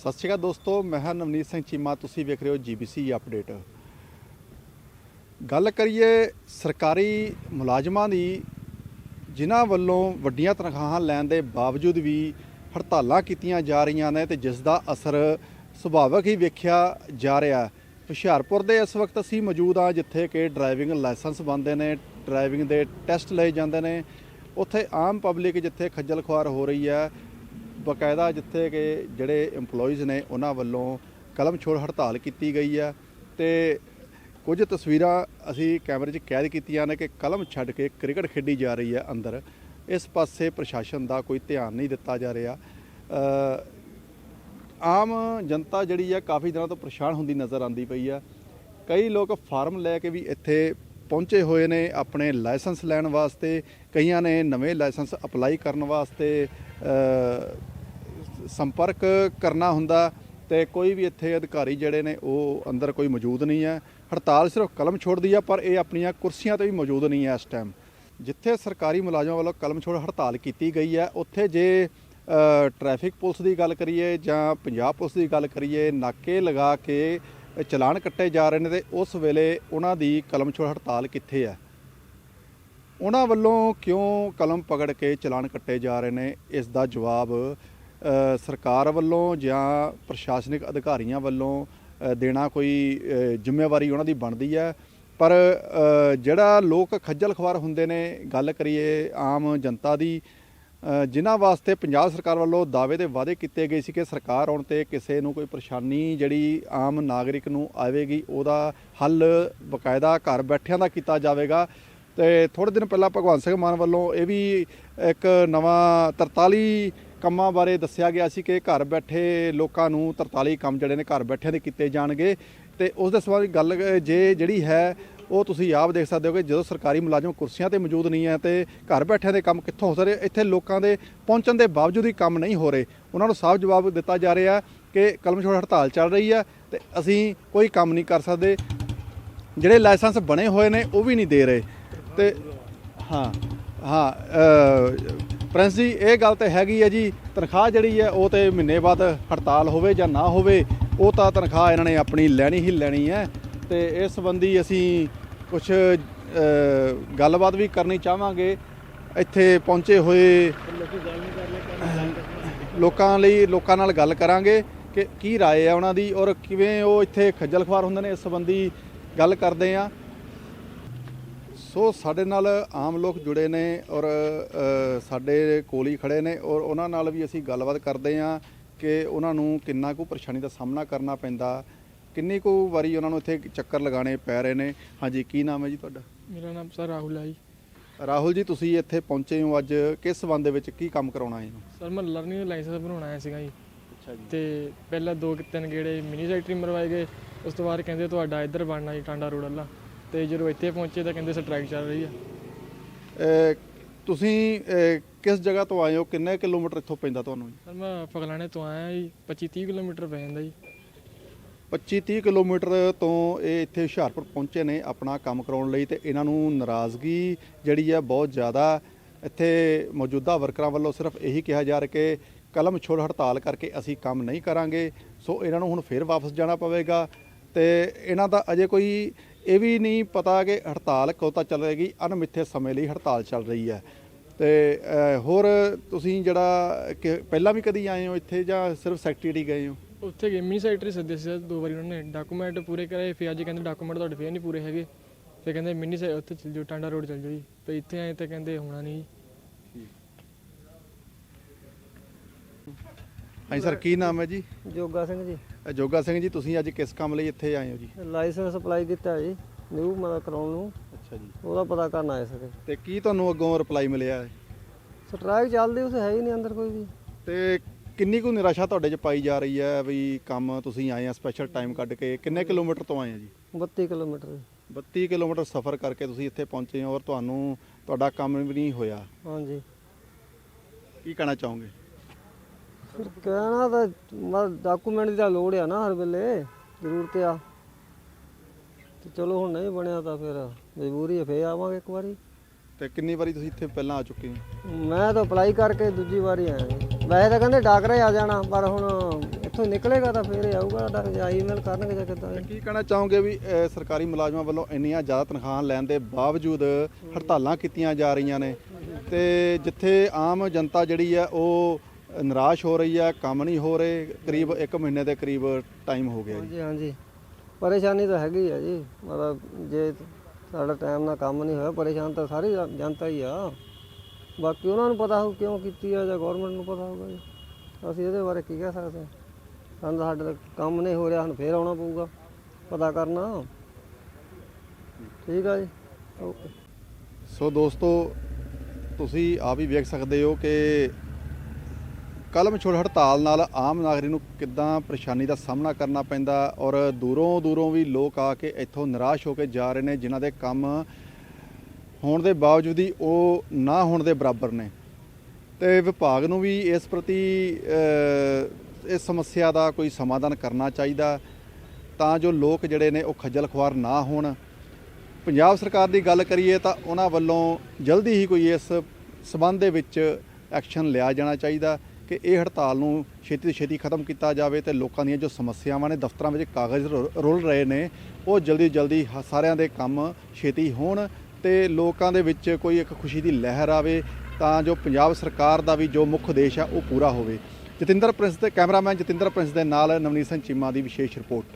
ਸਤਿ ਸ਼੍ਰੀ ਅਕਾਲ ਦੋਸਤੋ, ਮੈਂ ਹਾਂ ਨਵਨੀਤ ਸਿੰਘ ਚੀਮਾ, ਤੁਸੀਂ ਵੇਖ ਰਹੇ ਹੋ ਜੀਬੀਸੀ ਅਪਡੇਟ ਗੱਲ ਕਰੀਏ ਸਰਕਾਰੀ ਮੁਲਾਜ਼ਮਾਂ ਦੀ, ਜਿਨ੍ਹਾਂ ਵੱਲੋਂ ਵੱਡੀਆਂ ਤਨਖਾਹਾਂ ਲੈਣ ਦੇ ਬਾਵਜੂਦ ਵੀ ਹੜਤਾਲਾਂ ਕੀਤੀਆਂ ਜਾ ਰਹੀਆਂ ਨੇ ਤੇ ਜਿਸ ਦਾ ਅਸਰ ਸੁਭਾਵਕ ਹੀ ਵੇਖਿਆ ਜਾ ਰਿਹਾ ਹੁਸ਼ਿਆਰਪੁਰ ਦੇ ਇਸ ਵਕਤ ਅਸੀਂ ਮੌਜੂਦ ਹਾਂ, ਜਿੱਥੇ ਕਿ ਡਰਾਈਵਿੰਗ ਲਾਇਸੈਂਸ ਬਣਦੇ ਨੇ, ਡਰਾਈਵਿੰਗ ਦੇ ਟੈਸਟ ਲਏ ਜਾਂਦੇ ਨੇ। ਉੱਥੇ ਆਮ ਪਬਲਿਕ ਜਿੱਥੇ ਖੱਜਲ ਖੁਆਰ ਹੋ ਰਹੀ ਹੈ ਬਕਾਇਦਾ ਜਿੱਥੇ ਕਿ ਜਿਹੜੇ EMPLOYEES ਨੇ ਉਹਨਾਂ ਵੱਲੋਂ ਕਲਮ ਛੋੜ ਹੜਤਾਲ ਕੀਤੀ ਗਈ ਹੈ ਤੇ ਕੁਝ ਤਸਵੀਰਾਂ ਅਸੀਂ ਕੈਮਰੇ 'ਚ ਕੈਦ ਕੀਤੀਆਂ ਨੇ ਕਿ ਕਲਮ ਛੱਡ ਕੇ ਕ੍ਰਿਕਟ ਖੇਡੀ ਜਾ ਰਹੀ ਹੈ ਅੰਦਰ। ਇਸ ਪਾਸੇ ਪ੍ਰਸ਼ਾਸਨ ਦਾ ਕੋਈ ਧਿਆਨ ਨਹੀਂ ਦਿੱਤਾ ਜਾ ਰਿਹਾ। ਆਮ ਜਨਤਾ ਜਿਹੜੀ ਹੈ ਕਾਫੀ ਦਿਨਾਂ ਤੋਂ ਪਰੇਸ਼ਾਨ ਹੁੰਦੀ ਨਜ਼ਰ ਆਉਂਦੀ ਪਈ ਆ ਕਈ ਲੋਕ ਫਾਰਮ ਲੈ ਕੇ ਵੀ ਇੱਥੇ ਪਹੁੰਚੇ ਹੋਏ ਨੇ ਆਪਣੇ ਲਾਇਸੈਂਸ ਲੈਣ ਵਾਸਤੇ। ਕਈਆਂ ਨੇ ਨਵੇਂ ਲਾਇਸੈਂਸ ਅਪਲਾਈ ਕਰਨ ਵਾਸਤੇ ਸੰਪਰਕ ਕਰਨਾ ਹੁੰਦਾ ਤੇ ਕੋਈ ਵੀ ਇੱਥੇ ਅਧਿਕਾਰੀ ਜਿਹੜੇ ਨੇ ਉਹ ਅੰਦਰ ਕੋਈ ਮੌਜੂਦ ਨਹੀਂ ਹੈ। ਹੜਤਾਲ ਸਿਰਫ ਕਲਮ ਛੋੜਦੀ ਆ ਪਰ ਇਹ ਆਪਣੀਆਂ ਕੁਰਸੀਆਂ ਤੇ ਵੀ ਮੌਜੂਦ ਨਹੀਂ ਹੈ ਇਸ ਟਾਈਮ ਜਿੱਥੇ ਸਰਕਾਰੀ ਮੁਲਾਜ਼ਮਾਂ ਵੱਲੋਂ ਕਲਮ ਛੋੜ ਹੜਤਾਲ ਕੀਤੀ ਗਈ ਹੈ ਉੱਥੇ ਜੇ ਅ, ਟ੍ਰੈਫਿਕ ਪੁਲਿਸ ਦੀ ਗੱਲ ਕਰੀਏ ਜਾਂ ਪੰਜਾਬ ਪੁਲਿਸ ਦੀ ਗੱਲ ਕਰੀਏ ਨਾਕੇ ਲਗਾ ਕੇ ਚਲਾਨ ਕੱਟੇ ਜਾ ਰਹੇ ਨੇ ਤੇ ਉਸ ਵੇਲੇ ਉਹਨਾਂ ਦੀ ਕਲਮ ਛੋੜ ਹੜਤਾਲ ਕਿੱਥੇ ਹੈ? ਉਹਨਾਂ ਵੱਲੋਂ ਕਿਉਂ ਕਲਮ ਪਕੜ ਕੇ ਚਲਾਨ ਕੱਟੇ ਜਾ ਰਹੇ ਨੇ? ਇਸ ਦਾ ਜਵਾਬ ਸਰਕਾਰ ਵੱਲੋਂ ਜਾਂ ਪ੍ਰਸ਼ਾਸਨਿਕ ਅਧਿਕਾਰੀਆਂ ਵੱਲੋਂ ਦੇਣਾ ਕੋਈ ਜ਼ਿੰਮੇਵਾਰੀ ਉਹਨਾਂ ਦੀ ਬਣਦੀ ਹੈ। ਪਰ ਜਿਹੜਾ ਲੋਕ ਖੱਜਲ ਖਵਾਰ ਹੁੰਦੇ ਨੇ ਗੱਲ ਕਰੀਏ ਆਮ ਜਨਤਾ ਦੀ ਅ, ਜਿਨ੍ਹਾਂ ਵਾਸਤੇ ਪੰਜਾਬ ਸਰਕਾਰ ਵੱਲੋਂ ਦਾਅਵੇ ਤੇ ਵਾਅਦੇ ਕੀਤੇ ਗਏ ਸੀ ਕਿ ਸਰਕਾਰ ਆਉਣ ਤੇ ਕਿਸੇ ਨੂੰ ਕੋਈ ਪਰੇਸ਼ਾਨੀ ਜਿਹੜੀ ਆਮ ਨਾਗਰਿਕ ਨੂੰ ਆਵੇਗੀ ਉਹਦਾ ਹੱਲ ਬਕਾਇਦਾ ਘਰ ਬੈਠਿਆਂ ਦਾ ਕੀਤਾ ਜਾਵੇਗਾ। ਤੇ ਥੋੜੇ ਦਿਨ ਪਹਿਲਾਂ ਭਗਵੰਤ ਸਿੰਘ ਮਾਨ ਵੱਲੋਂ ਇਹ ਵੀ ਇੱਕ ਨਵਾਂ 43 ਕੰਮਾਂ ਬਾਰੇ ਦੱਸਿਆ ਗਿਆ ਸੀ ਕਿ ਘਰ ਬੈਠੇ ਲੋਕਾਂ ਨੂੰ 43 ਕੰਮ ਜਿਹੜੇ ਨੇ ਘਰ ਬੈਠਿਆਂ ਦੇ ਕੀਤੇ ਜਾਣਗੇ। ਤੇ ਉਸ ਦੇ ਸਬੰਧ ਗੱਲ, ਜੇ ਜਿਹੜੀ ਹੈ, ਉਹ ਤੁਸੀਂ ਆਪ ਦੇਖ ਸਕਦੇ ਹੋ ਕਿ ਜਦੋਂ ਸਰਕਾਰੀ ਮੁਲਾਜ਼ਮ ਕੁਰਸੀਆਂ ਤੇ ਮੌਜੂਦ ਨਹੀਂ ਹੈ, ਤੇ ਘਰ ਬੈਠਿਆਂ ਦੇ ਕੰਮ ਕਿੱਥੋਂ ਹੋ ਸਕਦੇ ਇੱਥੇ ਲੋਕਾਂ ਦੇ ਪਹੁੰਚਣ ਦੇ ਬਾਵਜੂਦ ਹੀ ਕੰਮ ਨਹੀਂ ਹੋ ਰਹੇ। ਉਹਨਾਂ ਨੂੰ ਸਾਫ਼ ਜਵਾਬ ਦਿੱਤਾ ਜਾ ਰਿਹਾ ਕਿ ਕਲਮ ਛੋੜ ਹੜਤਾਲ ਚੱਲ ਰਹੀ ਹੈ ਤੇ ਅਸੀਂ ਕੋਈ ਕੰਮ ਨਹੀਂ ਕਰ ਸਕਦੇ। ਜਿਹੜੇ ਲਾਇਸੈਂਸ ਬਣੇ ਹੋਏ ਨੇ, ਉਹ ਵੀ ਨਹੀਂ ਦੇ ਰਹੇ। ਤੇ ਹਾਂ ਹਾਂ ਪ੍ਰਿੰਸ ਜੀ, ਇਹ ਗੱਲ ਤੇ ਹੈਗੀ ਹੈ ਜੀ, ਤਨਖਾਹ ਜਿਹੜੀ ਹੈ ਉਹ ਤੇ ਮਹੀਨੇ ਬਾਅਦ ਹੜਤਾਲ ਹੋਵੇ ਜਾਂ ਨਾ ਹੋਵੇ, ਉਹ ਤਾਂ ਤਨਖਾਹ ਇਹਨਾਂ ਨੇ ਆਪਣੀ ਲੈਣੀ ਹੀ ਲੈਣੀ ਹੈ ਤੇ ਇਸ ਸੰਬੰਧੀ ਅਸੀਂ ਕੁਝ ਗੱਲਬਾਤ ਵੀ ਕਰਨੀ ਚਾਹਾਂਗੇ। ਇੱਥੇ ਪਹੁੰਚੇ ਹੋਏ ਲੋਕਾਂ ਲਈ, ਲੋਕਾਂ ਨਾਲ ਗੱਲ ਕਰਾਂਗੇ ਕਿ ਕੀ ਰਾਏ ਆ ਉਹਨਾਂ ਦੀ ਔਰ ਕਿਵੇਂ ਉਹ ਇੱਥੇ ਖੱਜਲ ਖਵਾਰ ਹੁੰਦੇ ਨੇ, ਇਸ ਸੰਬੰਧੀ ਗੱਲ ਕਰਦੇ ਆ। ਸੋ ਸਾਡੇ ਨਾਲ ਆਮ ਲੋਕ ਜੁੜੇ ਨੇ ਔਰ ਸਾਡੇ ਕੋਲ ਹੀ ਖੜੇ ਨੇ ਔਰ ਉਹਨਾਂ ਨਾਲ ਵੀ ਅਸੀਂ ਗੱਲਬਾਤ ਕਰਦੇ ਆ ਕਿ ਉਹਨਾਂ ਨੂੰ ਕਿੰਨਾ ਕੁ ਪਰੇਸ਼ਾਨੀ ਦਾ ਸਾਹਮਣਾ ਕਰਨਾ ਪੈਂਦਾ। ਕਿੰਨੀ ਕੁ ਵਾਰੀ ਉਹਨਾਂ ਨੂੰ ਇੱਥੇ ਚੱਕਰ ਲਗਾਉਣੇ ਪੈ ਰਹੇ ਨੇ। ਹਾਂਜੀ ਕੀ ਨਾਮ ਹੈ ਜੀ ਤੁਹਾਡਾ? ਮੇਰਾ ਨਾਮ ਸਰ ਰਾਹੁਲ ਹੈ ਜੀ। ਰਾਹੁਲ ਜੀ ਤੁਸੀਂ ਇੱਥੇ ਪਹੁੰਚੇ ਹੋ ਅੱਜ। ਕਿਸ ਸੰਬੰਧ ਦੇ ਵਿੱਚ ਕੀ ਕੰਮ ਕਰਾਉਣਾ ਹੈ ਸਰ ਮੈਂ ਲਰਨਿੰਗ ਲਾਇਸੈਂਸ ਬਣਾਉਣਾ ਆਇਆ ਸੀਗਾ ਜੀ। ਅੱਛਾ ਜੀ। ਤੇ ਪਹਿਲਾਂ ਦੋ ਕਿ ਤਿੰਨ ਗੇੜੇ ਮਿਨੀ ਸੈਕਟਰੀ ਮਰਵਾਏ ਗਏ। ਉਸ ਤੋਂ ਬਾਅਦ ਕਹਿੰਦੇ ਤੁਹਾਡਾ ਇੱਧਰ ਬਣਨਾ ਜੀ ਟਾਂਡਾ ਰੋਡ ਵਾਲਾ। ਤੇ ਜਦੋਂ ਇੱਥੇ ਪਹੁੰਚੇ ਤਾਂ ਕਹਿੰਦੇ ਸਟ੍ਰਾਈਕ ਚੱਲ ਰਹੀ ਆ। ਤੁਸੀਂ ਕਿਸ ਜਗ੍ਹਾ ਤੋਂ ਆਏ ਹੋ? ਕਿੰਨੇ ਕਿਲੋਮੀਟਰ ਇੱਥੋਂ ਪੈਂਦਾ ਤੁਹਾਨੂੰ ਸਰ ਮੈਂ ਫਗਲਾਣੇ ਤੋਂ ਆਇਆ ਜੀ 25 30 ਕਿਲੋਮੀਟਰ ਪੈ ਜਾਂਦਾ ਜੀ। 25 30 ਕਿਲੋਮੀਟਰ ਤੋਂ ਇਹ ਇੱਥੇ ਹੁਸ਼ਿਆਰਪੁਰ ਪਹੁੰਚੇ ਨੇ ਆਪਣਾ ਕੰਮ ਕਰਾਉਣ ਲਈ ਤੇ ਇਹਨਾਂ ਨੂੰ ਨਾਰਾਜ਼ਗੀ ਜਿਹੜੀ ਹੈ ਬਹੁਤ ਜ਼ਿਆਦਾ ਇੱਥੇ ਮੌਜੂਦਾ ਵਰਕਰਾਂ ਵੱਲੋਂ ਸਿਰਫ ਇਹੀ ਕਿਹਾ ਜਾ ਰਿਹਾ ਕਿ ਕਲਮ ਛੋੜ ਹੜਤਾਲ ਕਰਕੇ ਅਸੀਂ ਕੰਮ ਨਹੀਂ ਕਰਾਂਗੇ ਸੋ ਇਹਨਾਂ ਨੂੰ ਹੁਣ ਫੇਰ ਵਾਪਸ ਜਾਣਾ ਪਵੇਗਾ ਤੇ ਇਹਨਾਂ ਦਾ ਅਜੇ ਕੋਈ ਇਹ ਵੀ ਨਹੀਂ ਪਤਾ ਕਿ ਹੜਤਾਲ ਕਦੋਂ ਤੱਕ ਚੱਲੇਗੀ ਅਣਮਿੱਥੇ ਸਮੇਂ ਲਈ ਹੜਤਾਲ ਚੱਲ ਰਹੀ ਹੈ। ਤੇ ਹੋਰ ਤੁਸੀਂ ਜਿਹੜਾ ਕਿ ਪਹਿਲਾਂ ਵੀ ਕਦੀ ਆਏ ਹੋ ਇੱਥੇ ਜਾਂ ਸਿਰਫ ਸੈਕਟਰੀ ਗਏ ਹੋ? ਉੱਥੇ ਗਏ ਮਿਨੀ ਸੈਕਟਰੀ ਸੱਦੇ ਸੀ ਦੋ ਵਾਰੀ ਉਹਨਾਂ ਨੇ। ਡਾਕੂਮੈਂਟ ਪੂਰੇ ਕਰਾਏ, ਫਿਰ ਅੱਜ ਕਹਿੰਦੇ ਡਾਕੂਮੈਂਟ ਤੁਹਾਡੇ ਫੇਰ ਨਹੀਂ ਪੂਰੇ ਹੈਗੇ। ਫਿਰ ਕਹਿੰਦੇ ਮਿੰਨੀ ਸੈ, ਉੱਥੇ ਚੱਲ ਜਾਓ, ਟਾਂਡਾ ਰੋਡ ਚੱਲ ਜਾਓ ਜੀ। ਤੇ ਇੱਥੇ ਆਏ ਤਾਂ ਕਹਿੰਦੇ ਹੋਣਾ ਨਹੀਂ। ਹਾਂਜੀ ਸਰ ਕੀ ਨਾਮ ਹੈ ਜੀ? ਜੋਗਾ ਸਿੰਘ ਜੀ। ਅ, ਜੋਗਾ ਸਿੰਘ ਜੀ ਤੁਸੀਂ ਅੱਜ ਕਿਸ ਕੰਮ ਲਈ ਇੱਥੇ ਆਏ ਹੋ ਜੀ? ਲਾਇਸੈਂਸ ਅਪਲਾਈ ਕੀਤਾ ਜੀ ਨਿਊ ਮਤਲਬ ਕਰਾਉਣ ਨੂੰ। ਅੱਛਾ ਜੀ। ਉਹਦਾ ਪਤਾ ਕਰਨ ਆਏ ਸਕੇ ਤੇ ਕੀ ਤੁਹਾਨੂੰ ਅੱਗੋਂ ਰਿਪਲਾਈ ਮਿਲਿਆ ਹੈ? ਸਟ੍ਰਾਈਕ ਚੱਲਦੀ ਉਸ ਹੈ ਹੀ ਨਹੀਂ ਅੰਦਰ ਕੋਈ ਵੀ। ਤੇ ਕਿੰਨੀ ਕੁ ਨਿਰਾਸ਼ਾ ਤੁਹਾਡੇ 'ਚ ਪਾਈ ਜਾ ਰਹੀ ਹੈ ਵੀ ਕੰਮ ਤੁਸੀਂ ਆਏ ਆ ਸਪੈਸ਼ਲ ਟਾਈਮ ਕੱਢ ਕੇ? ਕਿੰਨੇ ਕਿਲੋਮੀਟਰ ਤੋਂ ਆਏ ਆ ਜੀ? 32 ਕਿਲੋਮੀਟਰ। 32 ਕਿਲੋਮੀਟਰ ਸਫ਼ਰ ਕਰਕੇ ਤੁਸੀਂ ਇੱਥੇ ਪਹੁੰਚੇ ਹੋ ਔਰ ਤੁਹਾਨੂੰ ਤੁਹਾਡਾ ਕੰਮ ਵੀ ਨਹੀਂ ਹੋਇਆ। ਹਾਂਜੀ। ਕੀ ਕਹਿਣਾ ਚਾਹੋਗੇ? ਫਿਰ ਕਹਿਣਾ ਤਾਂ ਡਾਕੂਮੈਂਟ ਦੀ ਤਾਂ ਲੋੜ ਆ ਨਾ ਹਰ ਵੇਲੇ ਜ਼ਰੂਰਤ ਆ। ਤੇ ਚਲੋ ਹੁਣ ਨਹੀਂ ਬਣਿਆ ਤਾਂ ਫਿਰ ਮਜਬੂਰੀ ਹੈ ਫੇਰ ਆਵਾਂਗੇ ਇੱਕ ਵਾਰੀ। ਤੇ ਕਿੰਨੀ ਵਾਰੀ ਤੁਸੀਂ ਇੱਥੇ ਪਹਿਲਾਂ ਆ ਚੁੱਕੇ ਹੋ? ਮੈਂ ਤਾਂ ਅਪਲਾਈ ਕਰਕੇ ਦੂਜੀ ਵਾਰੀ ਆਇਆ ਜੀ। ਵੈਸੇ ਤਾਂ ਕਹਿੰਦੇ ਡਾਕਰਾ ਹੀ ਆ ਜਾਣਾ ਪਰ ਹੁਣ ਇੱਥੋਂ ਨਿਕਲੇਗਾ ਤਾਂ ਫੇਰ ਹੀ ਆਊਗਾ ਸਾਡਾ ਜਾਂ ਈਮੇਲ ਕਰਨਗੇ ਜਾਂ ਕਿੱਦਾਂ ਤੇ ਕੀ ਕਹਿਣਾ ਚਾਹੋਗੇ ਵੀ ਅਹ, ਸਰਕਾਰੀ ਮੁਲਾਜ਼ਮਾਂ ਵੱਲੋਂ ਇੰਨੀਆਂ ਜ਼ਿਆਦਾ ਤਨਖਾਹਾਂ ਲੈਣ ਦੇ ਬਾਵਜੂਦ ਹੜਤਾਲਾਂ ਕੀਤੀਆਂ ਜਾ ਰਹੀਆਂ ਨੇ? ਤੇ ਜਿੱਥੇ ਆਮ ਜਨਤਾ ਜਿਹੜੀ ਆ ਉਹ ਨਿਰਾਸ਼ ਹੋ ਰਹੀ ਹੈ ਕੰਮ ਨਹੀਂ ਹੋ ਰਹੇ ਕਰੀਬ 1 ਮਹੀਨੇ ਦੇ ਕਰੀਬ ਟਾਈਮ ਹੋ ਗਿਆ ਜੀ। ਹਾਂਜੀ ਹਾਂਜੀ। ਪਰੇਸ਼ਾਨੀ ਤਾਂ ਹੈਗੀ ਆ ਜੀ। ਮਤਲਬ ਜੇ ਸਾਡਾ ਟਾਈਮ ਨਾਲ ਕੰਮ ਨਹੀਂ ਹੋਇਆ ਪਰੇਸ਼ਾਨ ਤਾਂ ਸਾਰੀ ਜਨ- ਜਨਤਾ ਹੀ ਆ। ਬਾਕੀ ਉਹਨਾਂ ਨੂੰ ਪਤਾ ਹੋ ਕਿਉਂ ਕੀਤੀ ਆ ਜਾਂ ਗਵਰਨਮੈਂਟ ਨੂੰ ਪਤਾ ਹੋਊਗਾ ਜੀ। ਅਸੀਂ ਇਹਦੇ ਬਾਰੇ ਕੀ ਕਹਿ ਸਕਦੇ ਹਾਂ? ਸਾਨੂੰ ਤਾਂ ਸਾਡੇ ਤਾਂ ਕੰਮ ਨਹੀਂ ਹੋ ਰਿਹਾ ਹੁਣ ਫੇਰ ਆਉਣਾ ਪਊਗਾ। ਪਤਾ ਕਰਨਾ। ਠੀਕ ਆ ਜੀ। ਓਕੇ। ਸੋ ਦੋਸਤੋ ਤੁਸੀਂ ਆਪ ਹੀ ਵੇਖ ਸਕਦੇ ਹੋ ਕਿ ਕਲਮ ਛੋੜ ਹੜਤਾਲ ਨਾਲ ਆਮ ਨਾਗਰਿਕ ਨੂੰ ਕਿੱਦਾਂ ਪਰੇਸ਼ਾਨੀ ਦਾ ਸਾਹਮਣਾ ਕਰਨਾ ਪੈਂਦਾ ਔਰ ਦੂਰੋਂ ਦੂਰੋਂ ਵੀ ਲੋਕ ਆ ਕੇ ਇੱਥੋਂ ਨਿਰਾਸ਼ ਹੋ ਕੇ ਜਾ ਰਹੇ ਨੇ, ਜਿਨ੍ਹਾਂ ਦੇ ਕੰਮ ਹੋਣ ਦੇ ਬਾਵਜੂਦ ਹੀ ਉਹ ਨਾ ਹੋਣ ਦੇ ਬਰਾਬਰ ਨੇ। ਤੇ ਵਿਭਾਗ ਨੂੰ ਵੀ ਇਸ ਪ੍ਰਤੀ ਇਸ ਸਮੱਸਿਆ ਦਾ ਕੋਈ ਸਮਾਧਾਨ ਕਰਨਾ ਚਾਹੀਦਾ, ਤਾਂ ਜੋ ਲੋਕ ਜਿਹੜੇ ਨੇ ਉਹ ਖੱਜਲ ਖੁਆਰ ਨਾ ਹੋਣ। ਪੰਜਾਬ ਸਰਕਾਰ ਦੀ ਗੱਲ ਕਰੀਏ ਤਾਂ ਉਹਨਾਂ ਵੱਲੋਂ ਜਲਦੀ ਹੀ ਕੋਈ ਇਸ ਸਬੰਧ ਦੇ ਵਿੱਚ ਐਕਸ਼ਨ ਲਿਆ ਜਾਣਾ ਚਾਹੀਦਾ। ਕਿ ਇਹ ਹੜਤਾਲ ਨੂੰ ਛੇਤੀ ਤੋਂ ਛੇਤੀ ਖਤਮ ਕੀਤਾ ਜਾਵੇ ਤੇ ਲੋਕਾਂ ਦੀਆਂ ਜੋ ਸਮੱਸਿਆਵਾਂ ਨੇ, ਦਫ਼ਤਰਾਂ ਵਿੱਚ ਕਾਗਜ਼ ਰੁ- ਰੁਲ ਰਹੇ ਨੇ, ਉਹ ਜਲਦੀ ਜਲਦੀ ਹ- ਸਾਰਿਆਂ ਦੇ ਕੰਮ ਛੇਤੀ ਹੋਣ ਤੇ ਲੋਕਾਂ ਦੇ ਵਿੱਚ ਕੋਈ ਇੱਕ ਖੁਸ਼ੀ ਦੀ ਲਹਿਰ ਆਵੇ ਤਾਂ ਜੋ ਪੰਜਾਬ ਸਰਕਾਰ ਦਾ ਵੀ ਜੋ ਮੁੱਖ ਉਦੇਸ਼ ਆ, ਉਹ ਪੂਰਾ ਹੋਵੇ। ਜਤਿੰਦਰ ਪ੍ਰਿੰਸ ਦੇ ਕੈਮਰਾਮੈਨ ਜਤਿੰਦਰ ਪ੍ਰਿੰਸ ਦੇ ਨਾਲ ਨਵਨੀਤ ਸਿੰਘ ਚੀਮਾ ਦੀ ਵਿਸ਼ੇਸ਼ ਰਿਪੋਰਟ।